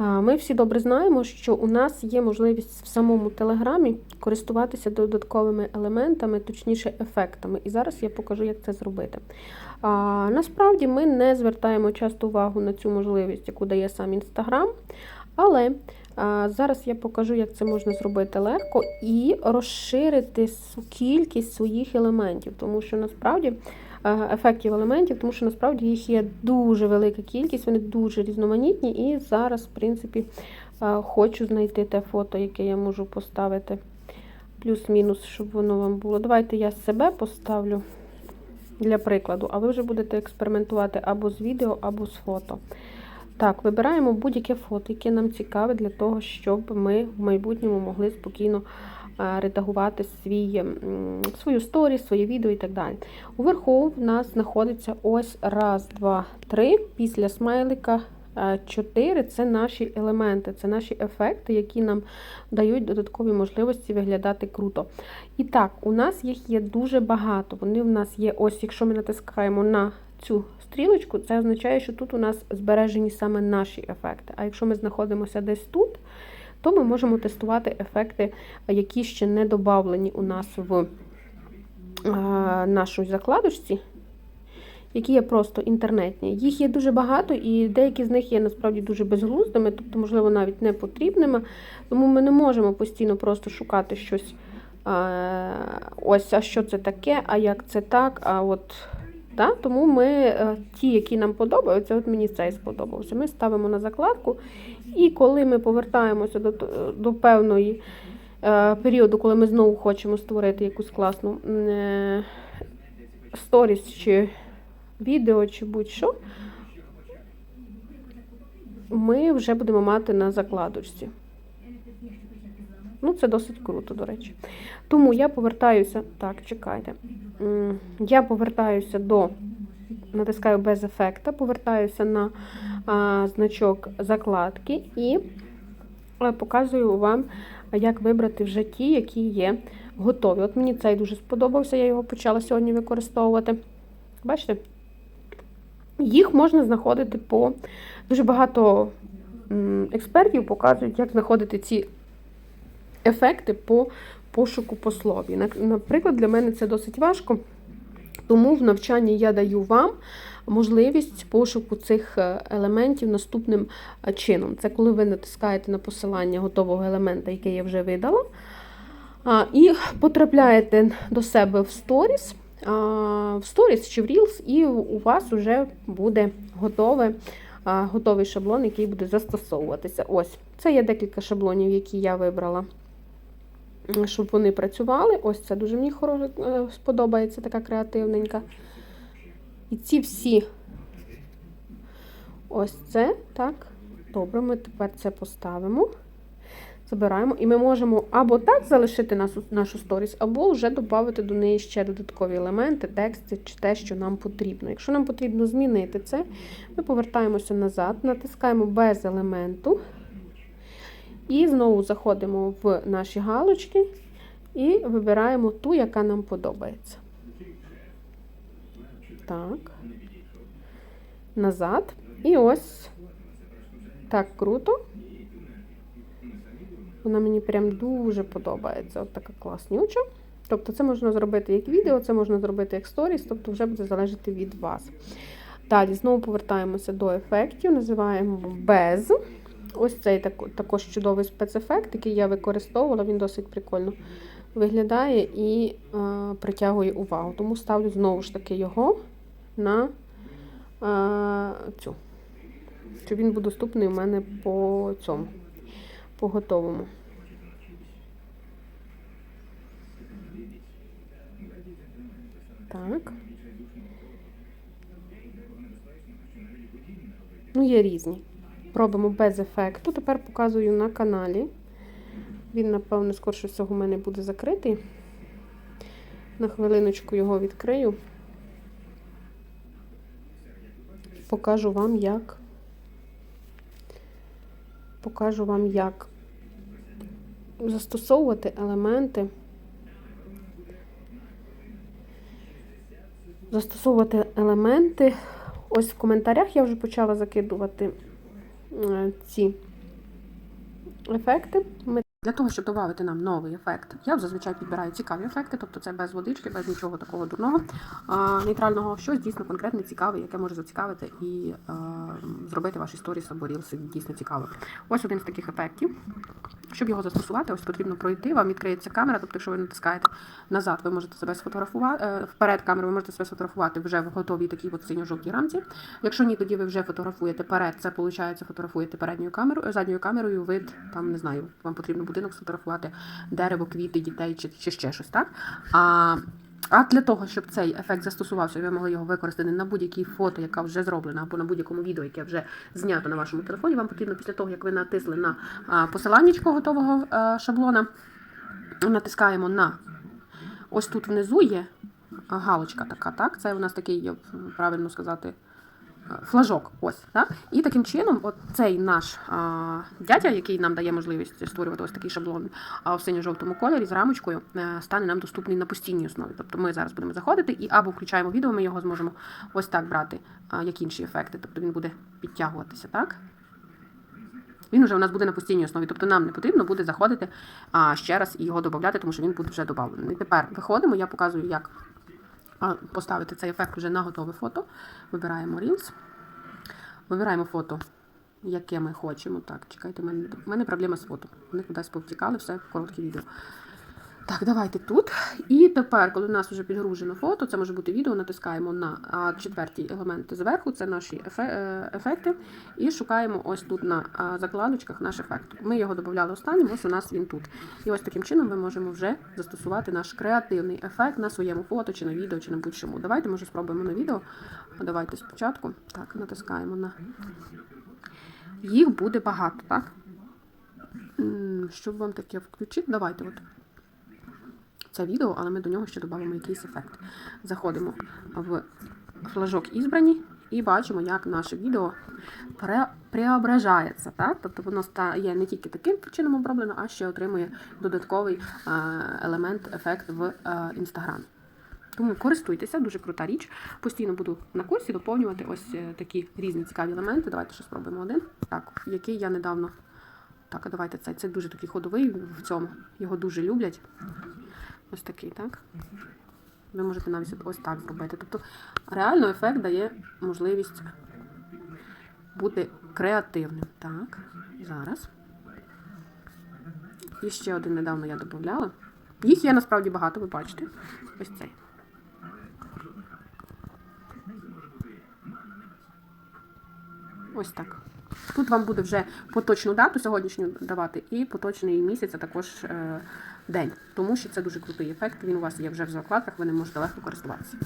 Ми всі добре знаємо, що у нас є можливість в самому телеграмі користуватися додатковими елементами, точніше ефектами. І зараз я покажу, як це зробити. А, Насправді ми не звертаємо часто увагу на цю можливість, яку дає сам Інстаграм. Але а, зараз я покажу, як це можна зробити легко і розширити кількість своїх елементів, тому що насправді ефектів елементів, тому що насправді їх є дуже велика кількість, вони дуже різноманітні. І зараз, в принципі, е, хочу знайти те фото, яке я можу поставити. Плюс-мінус, щоб воно вам було. Давайте я себе поставлю для прикладу, а ви вже будете експериментувати або з відео, або з фото. Так, вибираємо будь-яке фото, яке нам цікаве для того, щоб ми в майбутньому могли спокійно е, редагувати свій, свою сторіс, своє відео і так далі. Уверху в нас знаходиться ось раз, два, три. Після смайлика е, чотири це наші елементи, це наші ефекти, які нам дають додаткові можливості виглядати круто. І так, у нас їх є дуже багато. Вони в нас є, ось, якщо ми натискаємо на цю стрілочку, це означає, що тут у нас збережені саме наші ефекти. А якщо ми знаходимося десь тут, то ми можемо тестувати ефекти, які ще не додавлені у нас в нашій закладочці, які є просто інтернетні. Їх є дуже багато, і деякі з них є насправді дуже безглуздими, тобто, можливо, навіть не потрібними. Тому ми не можемо постійно просто шукати щось. Ось, а що це таке, а як це так, а от. Та? Тому ми е, ті, які нам подобаються, от мені цей сподобався. Ми ставимо на закладку, і коли ми повертаємося до, до певної е, періоду, коли ми знову хочемо створити якусь класну е, сторіс чи відео, чи будь-що, ми вже будемо мати на закладочці. Ну, це досить круто, до речі. Тому я повертаюся. Так, чекайте. Я повертаюся до, натискаю без ефекта, повертаюся на а, значок закладки і е, показую вам, як вибрати вже ті, які є готові. От мені цей дуже сподобався, я його почала сьогодні використовувати. Бачите? Їх можна знаходити по дуже багато експертів показують, як знаходити ці ефекти по пошуку по слові. Наприклад, для мене це досить важко, тому в навчанні я даю вам можливість пошуку цих е, елементів наступним е, чином. Це коли ви натискаєте на посилання готового елемента, який я вже видала, і потрапляєте до себе в сторіс. В сторіс чи в Reels, і у вас вже буде готове, готовий шаблон, який буде застосовуватися. Ось, це є декілька шаблонів, які я вибрала щоб вони працювали. Ось це дуже мені хороше сподобається, така креативненька. І ці всі ось це, так. Добре, ми тепер це поставимо. Забираємо. І ми можемо або так залишити нашу, нашу сторіс, або вже додати до неї ще додаткові елементи, тексти чи те, що нам потрібно. Якщо нам потрібно змінити це, ми повертаємося назад, натискаємо без елементу. І знову заходимо в наші галочки і вибираємо ту, яка нам подобається. Так. Назад. І ось так круто. Вона мені прям дуже подобається. От така класнюча. Тобто, це можна зробити як відео, це можна зробити як сторіс, тобто вже буде залежати від вас. Далі знову повертаємося до ефектів, називаємо без. Ось цей тако- також чудовий спецефект, який я використовувала, він досить прикольно виглядає і е, притягує увагу. Тому ставлю знову ж таки його на е, цю. Щоб він був доступний у мене по цьому, по готовому. Так. Ну, є різні. Робимо без ефекту. Тепер показую на каналі. Він, напевно, скорше всього, у мене буде закритий. На хвилиночку його відкрию. Покажу вам, як. Покажу вам, як застосовувати елементи. Застосовувати елементи. Ось в коментарях я вже почала закидувати ці ефекти. Ми для того, щоб додати нам новий ефект, я зазвичай підбираю цікаві ефекти, тобто це без водички, без нічого такого дурного, а, нейтрального, щось дійсно конкретне цікаве, яке може зацікавити і а, зробити ваші сторіс або рілси дійсно цікаво. Ось один з таких ефектів. Щоб його застосувати, ось потрібно пройти. Вам відкриється камера, тобто, якщо ви натискаєте назад, ви можете себе сфотографувати. е, Вперед камери ви можете себе сфотографувати вже в готовій такій от синьо-жовтій рамці. Якщо ні, тоді ви вже фотографуєте перед, це виходить, фотографуєте передньою камерою, задньою камерою, вид, там не знаю, вам потрібно будинок сфотографувати, дерево, квіти, дітей чи, чи ще щось, так? А, а для того, щоб цей ефект застосувався, ви могли його використати на будь-якій фото, яка вже зроблена, або на будь-якому відео, яке вже знято на вашому телефоні, вам потрібно після того, як ви натисли на посиланнячко готового шаблона, натискаємо на ось тут внизу є галочка така, так? Це у нас такий, правильно сказати, флажок. Ось, так? І таким чином, цей наш а, дядя, який нам дає можливість створювати ось такий шаблон а, в синьо-жовтому кольорі з рамочкою, е, стане нам доступний на постійній основі. Тобто ми зараз будемо заходити і або включаємо відео, ми його зможемо ось так брати, а, як інші ефекти. Тобто він буде підтягуватися, так? Він вже у нас буде на постійній основі, тобто нам не потрібно буде заходити а, ще раз і його додати, тому що він буде вже додавлений. Тепер виходимо, я показую, як поставити цей ефект вже на готове фото. Вибираємо Reels. Вибираємо фото, яке ми хочемо. Так, чекайте, в мене, мене проблема з фото. Вони кудись повтікали, все коротке відео. Так, давайте тут. І тепер, коли у нас вже підгружено фото, це може бути відео, натискаємо на а, четвертій елемент зверху, це наші е, ефекти. І шукаємо ось тут на закладочках наш ефект. Ми його додавали останнім, ось у нас він тут. І ось таким чином ми можемо вже застосувати наш креативний ефект на своєму фото, чи на відео, чи на будь-чому. Давайте, може, спробуємо на відео. Давайте спочатку. Так, натискаємо на. Їх буде багато, так? Щоб вам таке включити, давайте от це відео, але ми до нього ще додамо якийсь ефект. Заходимо в флажок ізбрані і бачимо, як наше відео пре- преображається. Так? Тобто воно стає не тільки таким чином оброблено, а ще отримує додатковий е, елемент, ефект в інстаграм. Тому користуйтеся, дуже крута річ. Постійно буду на курсі доповнювати ось е, такі різні цікаві елементи. Давайте ще спробуємо один. Так, який я недавно. Так, давайте цей. Це дуже такий ходовий в цьому. Його дуже люблять. Ось такий, так? Ви можете навіть ось так зробити. Тобто реально ефект дає можливість бути креативним. Так, зараз. І ще один недавно я додавала. Їх є насправді багато, ви бачите. Ось цей. Ось так. Тут вам буде вже поточну дату сьогоднішню давати і поточний місяць, а також е, день. Тому що це дуже крутий ефект. Він у вас є вже в закладках, ви не можете легко користуватися.